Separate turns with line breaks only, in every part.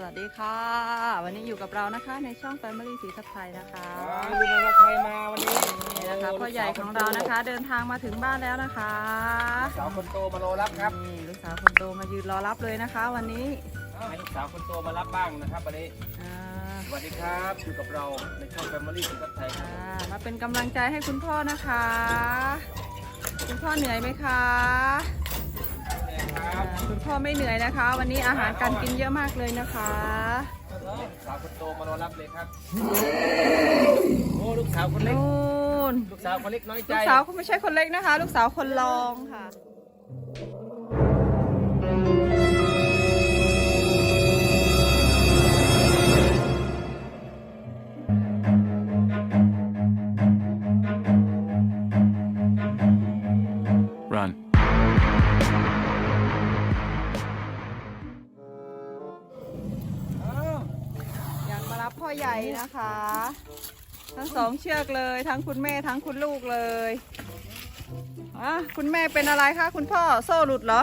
สวัสดีค่ะ วันนี้อยู่กับเรานะคะในช่อง Family สีทับไทยนะคะ
ลุงมาใครมาวันนี้
นี่นะคะพ่อใหญ่ของเรานะคะ เดินทางมาถึงบ้านแล้วนะคะ
สาวคนโตมารอรับครับ
นี่ลูกสาวคนโตมายืนรอรับเลยนะคะ วันนี้
ให้ลูกสาวคนโตมารับบ้างนะครับวันนี้
อ่า
สวัสดีครับอยู่กับเราในช่องแฟมิลี่สุขไทยครับ
อ่ามาเป็นกำลังใจให้คุณพ่อนะคะ คุณพ่อเหนื่อยไหมคะ
ค
อ่า
รับ
คุณพ่อไม่เหนื่อยนะคะ วันนี้อาหารการกินเยอะมากเลยนะคะ
ลูกสาวคนโตมารอรับเลยครับโอ้ลูกสาวคนเล็ก
นู่น
ลูกสาวคนเล็กน้อยใจ
ลูกสาวเขาไม่ใช่คนเล็กนะคะ ลูกสาวคนรองค่ะ พ่อใหญ่นะคะ ทั้งสองเชือกเลย ทั้งคุณแม่ทั้งคุณลูกเลยอะคุณแม่เป็นอะไรคะคุณพ่อโซ่หลุดเหรอ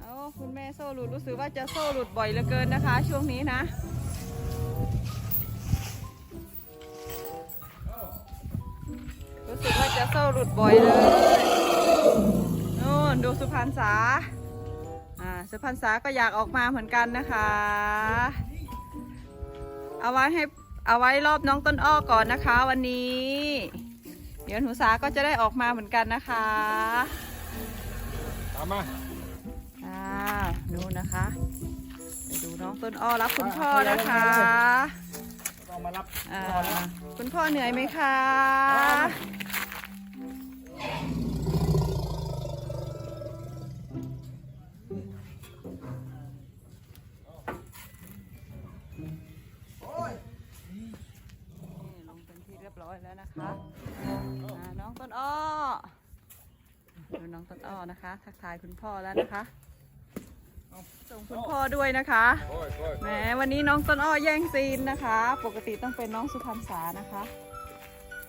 เอาคุณแม่โซ่หลุดรู้สึกว่าจะโซ่หลุดบ่อยเหลือเกินนะคะ ช่วงนี้นะรู้สึกว่าจะโซ่หลุดบ่อยเลยนู่นดูสุพรรณษาอ่า สุพรรณษาก็อยากออกมาเหมือนกันนะคะ เอาไว้ให้เอาไว้รอบน้องต้นอ้อก่อนนะคะ วันนี้ เดี๋ยวหนูสาก็จะได้ออกมาเหมือนกันนะคะ
ตามมา
อ่าดูนะคะไปดูน้องต้นอ้อรับคุณพ่อนะคะ
เรามารับ
อ่าคุณพ่อเหนื่อยไหมคะ น้องต้นอ้อนะคะ ทักทายคุณพ่อแล้วนะคะ ส่งคุณพ่อด้วยนะคะ
โอ้ยโอ้ย
แหมวันนี้น้องต้นอ้อแย่งซีนนะคะ ปกติต้องเป็นน้องสุพรรณษานะคะ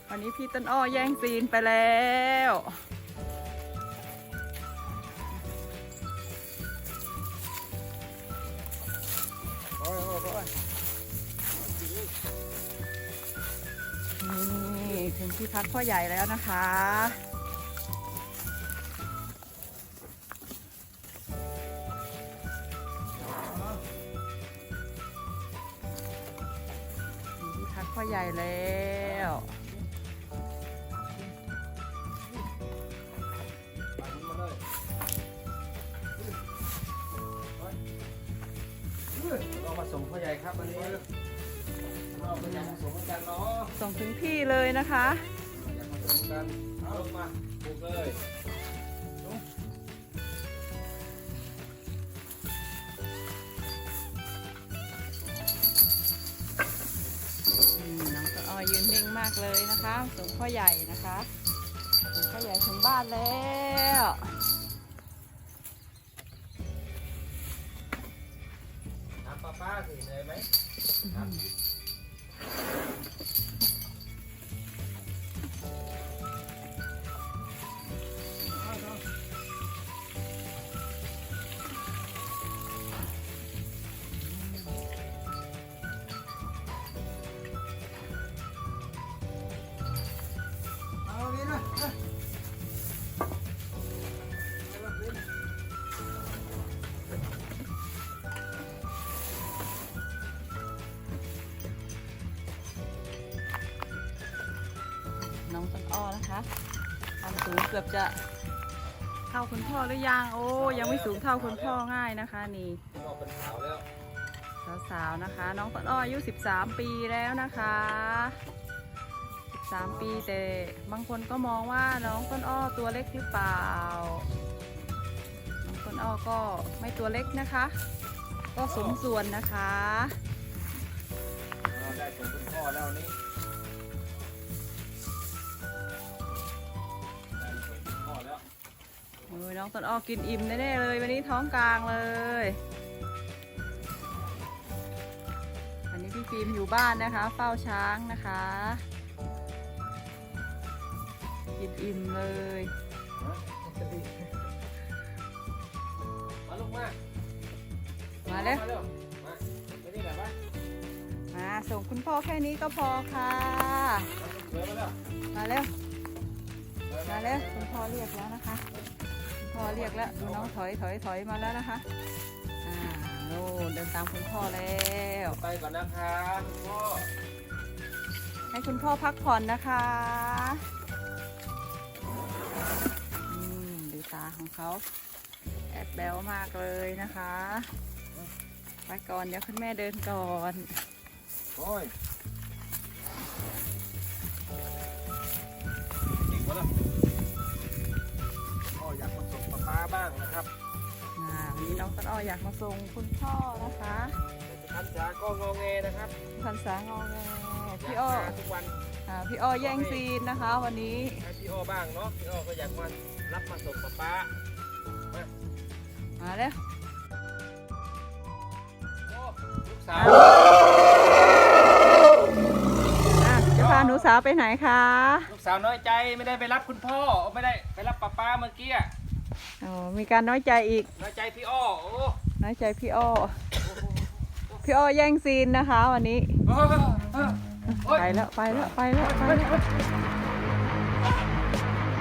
วันนี้พี่ต้นอ้อแย่งซีนไปแล้ว
โอ้ยโอ้ยโอ้ย
นี่ถึงที่พักพ่อใหญ่แล้วนะคะ แล้ว
เรามาส่งพ่อใหญ่ครับวันนี้เราพ่อใหญ่มาส่งเหมือนกันเนาะ
ส่งถึงที่เลยนะคะ
อยากมาส่งกันเอาลงมาปลูกเลย
เลยนะคะส่งพ่อใหญ่นะคะส่งพ่อใหญ่ถึงบ้านแล้ว
น้ำป้าป้าสิเหนื่อยไหม
ความสูงเกือบจะเท่าคุณพ่อหรือยัง โอ้ยังไม่สูงเท่าคุณพ่อง่ายนะคะ นี่
เราเป็นสาวแล้ว
สาวๆนะคะ น้องต้นอ้ออายุ 13 ปีแล้วนะคะ 13 ปีแต่บางคนก็มองว่าน้องต้นอ้อตัวเล็กหรือเปล่า น้องต้นอ้อก็ไม่ตัวเล็กนะคะ ก็สมส่วนนะคะ
ได้ส่งคุณพ่อแล้ววัน
โอ้ยน้องต้นอ้อกินอิ่มแน่ๆเลย วันนี้ท้องกลางเลยอันนี้พี่ฟิล์มอยู่บ้านนะคะ เฝ้าช้างนะคะกินอิ่มเลย
มาลูกมามาเลย
มาส่งคุณพ่อแค่นี้ก็พอค่ะ
มาเร็ว
มาเร็วคุณพ่อเรียกแล้วนะคะ พ่อเรียกแล้วดูน้องถอยถอยถอยมาแล้วนะคะอ่าโน่นเดินตามคุณพ่อแล้ว
ไปก่อนนะครับพ่อ
ให้คุณพ่อพักผ่อนนะคะอืมดูตาของเขาแอบแบวมากเลยนะคะ ไปก่อนเดี๋ยวคุณแม่เดินก่อน
โอ้ย บ้างนะครับ
อ่าวันนี้น้องต้นอ้ออยากมาส่งคุณพ่อนะคะ
พันษาก็งอแงนะครับ
พันษางอแงพี่อ้อ
อยากมาทุกวัน
อ่าพี่อ้อแย่งซีนนะคะ วันนี้
ให้พี่อ้อบ้างเนาะพี่อ้อก็อยากมารับมาส่งป้าป้ามา
มาเร็ว
โอ้ลูกสาว
อะจะพาหนูสาวไปไหนคะ
ลูกสาวน้อยใจไม่ได้ไปรับคุณพ่อไม่ได้ไปรับป้าป้าเมื่อกี้อะ
อ๋อมีการน้อยใจอีก
น้อยใจพี่อ้อโอ้
น้อยใจพี่อ้อ พี่อ้อแย่งซีนนะคะ วันนี้
โอ้โอ้ย
ไปแล้วไปแล้วไปแล้วไปแล้ว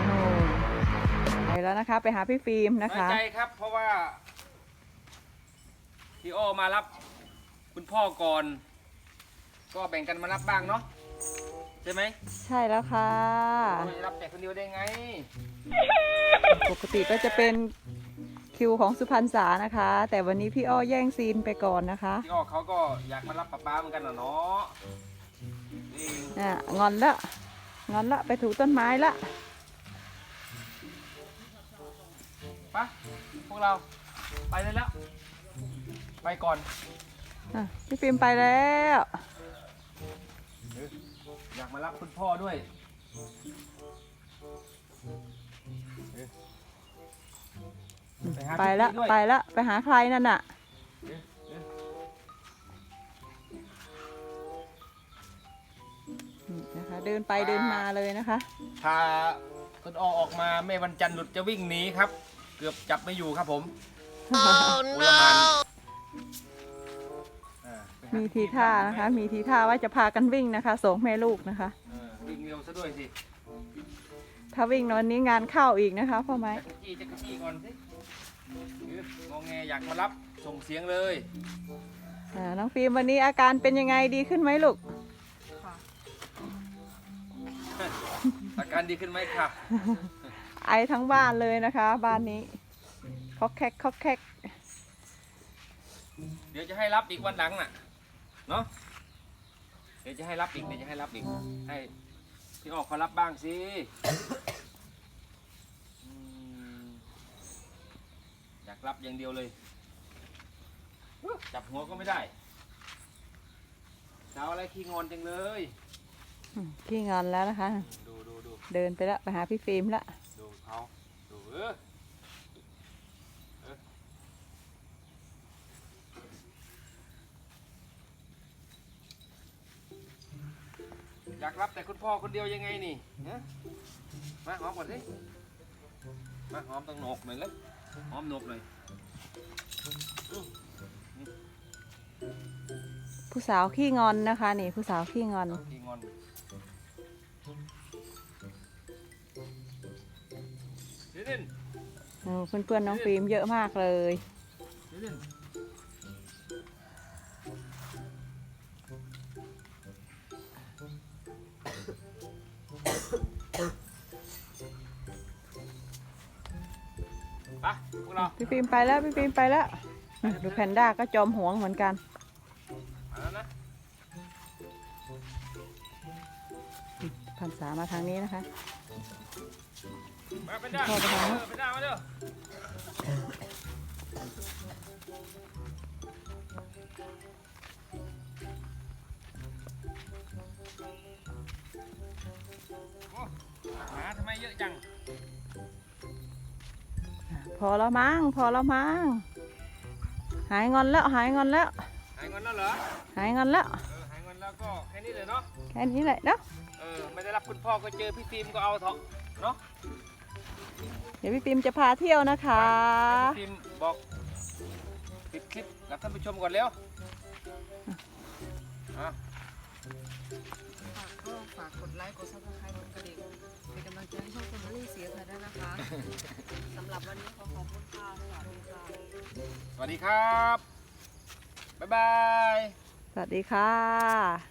โน่นไปแล้วนะคะ ไปหาพี่ฟิล์มนะ
น้อย
คะ
ใจครับ เพราะว่า พี่อ้อมารับ คุณพ่อก่อน ก็แบ่งกันมารับบ้างเนาะ ใช่ไหม
ใช่แล้วค่ะ
ไม่รับแต่คนเดียวได้ไง
ปกติก็จะเป็นคิวของสุพรรณษานะคะ แต่วันนี้พี่อ้อแย่งซีนไปก่อนนะคะ
พี่อ้อเขาก็อยากมารับป้าป้าเหมือนกันน่ะเนาะนี่
อะงอนละงอนละไปถูต้นไม้ละ
ไปะพวกเราไปเลยแล้ว ไปก่อน
อะพี่ฟิล์มไปแล้ว
อยากมารับคุณพ่อด้วยหา
ไปละ
พี่ด้วย
ไปละไปหาใครนั่นน่ะ
เอ๊ะเอ๊ะ
อืมนะคะ เดินไปเดินมาเลยนะคะ
พาคุณอ้อออกมาแม่วันจันทร์หลุดจะวิ่งหนีครับ เกือบจับไม่อยู่ครับผม โอ้ละ มันอ่าไปห
มีทีท่านะคะ มีทีท่าว่าจะพากันวิ่งนะคะสองแม่ลูกนะคะ
เออวิ่งเร็วซะด้วยสิ
ถ้าวิ่งวันนี้งานเข้าอีกนะคะพ่อไม้
จักรจี้จักรจี้ก่อนสิเอองอแงอยากมารับส่งเสียงเลย
อ่าน้องฟิล์มวันนี้อาการเป็นยังไงดีขึ้นไหมลูก
อาการดีขึ้นไหมค่ะ
ไอทั้งบ้านเลยนะคะ บ้านนี้คอกแคกคอกแคก
เดี๋ยวจะให้รับอีกวันหลังน่ะ เนาะเดี๋ยวจะให้รับอีกเดี๋ยวจะให้รับอีกให้พี่ออกเขารับบ้างสิอืมอยากรับอย่างเดียวเลย จับหัวก็ไม่ได้สาวอะไรขี้งอนจังเลย
อืมขี้งอนแล้วนะคะ
ดูดูดู
เดินไปละไปหาพี่ฟิล์มละ
ดูเขาดูเออเอ อยากรับแต่คุณพ่อคนเดียวยังไงนี่ฮะมาหอมก่อนสิมาหอมตรงโหนกหน่อยเลยหอมโหนกหน่อย
ผู้สาวขี้งอนนะคะ นี่ผู้สาวขี้งอน
ทีงอนเดี๋ยวดิน
เออเพื่อนๆน้องฟิล์มเยอะมากเลย
เดี๋ยวดิน วกเรา
พี่ฟิล์มไปแล้วพี่ฟิล์มไปแล้วอืมดูแพนด้าก็จอมหวงเหมือนกัน
มาแล้วนะ
พันษามาทางนี้นะคะ
มาเป็นด้า
พ่อไปทางนู้น
เออเป็นด้ามาเด้อโอ้หมาทำไมเยอะจัง
พอแล้วมั้งพอแล้วมั้งหายงอนแล้วหายงอนแล้ว
หายงอนแล้วเหรอ
หายงอนแล้ว
เออหายงอนแล้วก็แค่นี้เลยเนาะ
แค่นี้แหละเนาะ
เออไม่ได้รับคุณพ่อก็เจอพี่ฟิล์มก็เอาเถอะเนาะ
เดี๋ยวพี่ฟิล์มจะพาเที่ยวนะคะ
พี่ฟิล์มบอกปิดคลิปกับท่านผู้ชมก่อนเร็วอะ
ฝากก็ฝากกดไลค์ กดซับสไครต์กดกระดิ่งเป็นกำลังใจให้ช่องคุณมารีเสียเธอด้วยนะคะสำหรับวันนี้ขอขอบคุณค่ะสวัสดีค่ะ
สวัสดีครับ บ๊ายบาย
สวัสดีค่ะ